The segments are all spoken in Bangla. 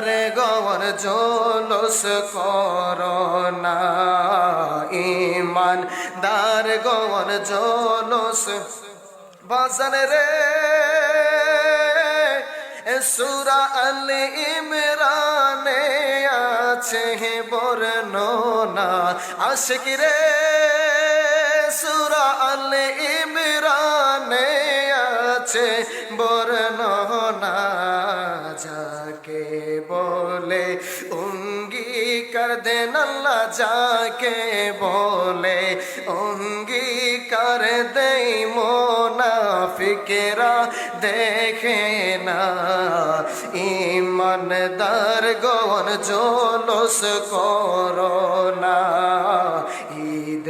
দার গর জোলস করোনা ইমান। দার গর জোলস। বাজান রে সুরা আল ইমরানে আছে হে বর্ণনা। আশিক রে, সুরা আল ইমরানে আছে বর্ণনা। যাকে অঙ্গীকার দেন আল্লাহ যাকে বলে অঙ্গীকার দেই মোনাফিকেরা দেখে না। ইমানদার গন জলস করোনা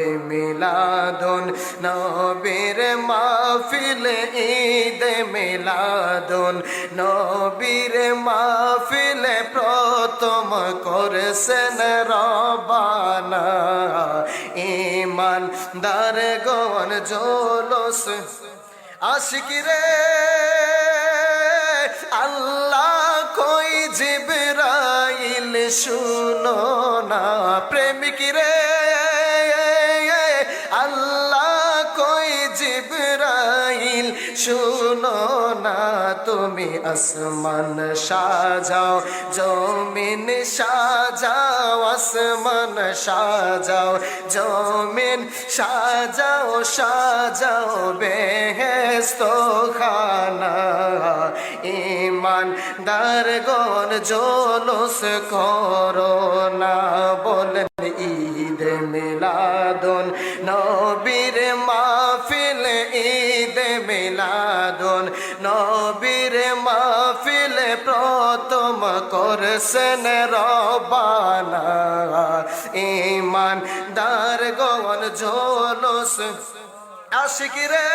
ঈদ মিলাদুন নবীর মাহফিল, ঈদ মিলাদুন নবীর মাহফিল প্রথম করছেন রবানা। ইমান দার গন জলস আশিকিরে আল্লাহ কই জিবরাইল, শুনো না প্রেমিক রে। জিবরাইল, শুনো না তুমি আসমান সাজাও, জমিন সাজাও, আসমান সাজাও, জমিন সাজাও সাজাও বেহেস্ত খানা ইমান দার গন জলস করোনা বলেন ঈদ মাহফিল ঈদ মিলাদুন। নবীর মাহফিল প্রথম করছেন রবানা ইমান দার গন জলস আশিক রে।